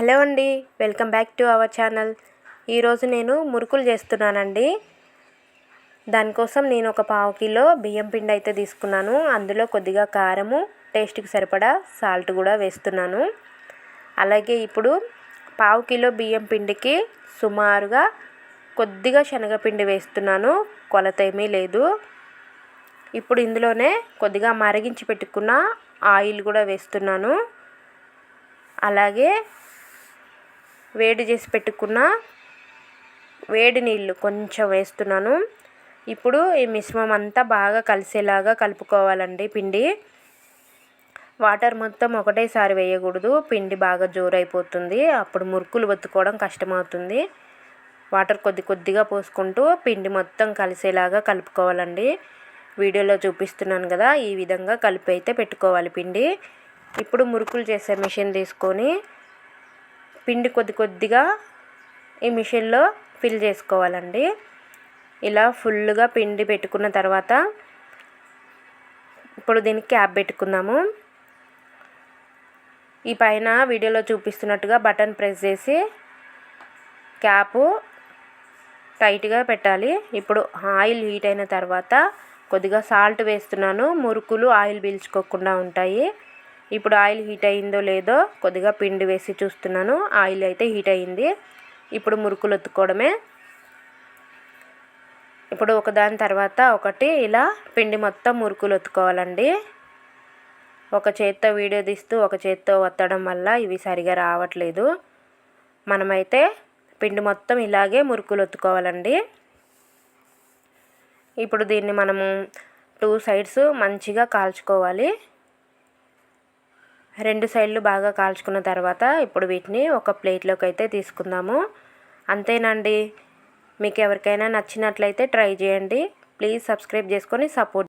Hello అండి welcome back to our channel. ఈరోజు నేను మురుకులు చేస్తున్నానండి. దానికోసం నేను ఒక పావు కిలో బియ్యం పిండి అయితే తీసుకున్నాను. అందులో కొద్దిగా కారము టేస్ట్కి సరిపడా సాల్ట్ కూడా వేస్తున్నాను. అలాగే ఇప్పుడు పావు కిలో బియ్యం పిండికి సుమారుగా కొద్దిగా శనగపిండి వేస్తున్నాను. కొలత ఏమీ లేదు. ఇప్పుడు ఇందులోనే కొద్దిగా మరిగించి పెట్టుకున్న ఆయిల్ కూడా వేస్తున్నాను. అలాగే వేడి చేసి పెట్టుకున్న వేడి నీళ్ళు కొంచెం వేస్తున్నాను. ఇప్పుడు ఈ మిశ్రమం అంతా బాగా కలిసేలాగా కలుపుకోవాలండి పిండి. వాటర్ మొత్తం ఒకటేసారి వేయకూడదు. పిండి బాగా జోరైపోతుంది. అప్పుడు మురుకులు బతుకోవడం కష్టమవుతుంది. వాటర్ కొద్ది కొద్దిగా పోసుకుంటూ పిండి మొత్తం కలిసేలాగా కలుపుకోవాలండి. వీడియోలో చూపిస్తున్నాను కదా ఈ విధంగా కలిపి అయితే పెట్టుకోవాలి పిండి. ఇప్పుడు మురుకులు చేసే మిషన్ తీసుకొని పిండి కొద్ది కొద్దిగా ఈ మిషన్లో ఫిల్ చేసుకోవాలండి. ఇలా ఫుల్గా పిండి పెట్టుకున్న తర్వాత ఇప్పుడు దీనికి క్యాప్ పెట్టుకుందాము. ఈ పైన వీడియోలో చూపిస్తున్నట్టుగా బటన్ ప్రెస్ చేసి క్యాపు టైట్గా పెట్టాలి. ఇప్పుడు ఆయిల్ హీట్ అయిన తర్వాత కొద్దిగా సాల్ట్ వేస్తున్నాను. మురుకులు ఆయిల్ పీల్చుకోకుండా ఉంటాయి. ఇప్పుడు ఆయిల్ హీట్ అయిందో లేదో కొద్దిగా పిండి వేసి చూస్తున్నాను. ఆయిల్ అయితే హీట్ అయింది ఇప్పుడు మురుకులు ఒత్తుకోవడమే. ఇప్పుడు ఒకదాని తర్వాత ఒకటి ఇలా పిండి మొత్తం మురుకులు ఒత్తుకోవాలండి. ఒక చేత్తో వీడియో తీస్తూ ఒక చేత్తో ఒత్తడం వల్ల ఇవి సరిగా రావట్లేదు. మనమైతే పిండి మొత్తం ఇలాగే మురుకులు ఒత్తుకోవాలండి. ఇప్పుడు దీన్ని మనము టూ సైడ్స్ మంచిగా కాల్చుకోవాలి. రెండు సైడ్లు బాగా కాల్చుకున్న తర్వాత ఇప్పుడు వీటిని ఒక ప్లేట్లోకి అయితే తీసుకుందాము. అంతేనండి. మీకు ఎవరికైనా నచ్చినట్లయితే ట్రై చేయండి. ప్లీజ్ సబ్స్క్రైబ్ చేసుకొని సపోర్ట్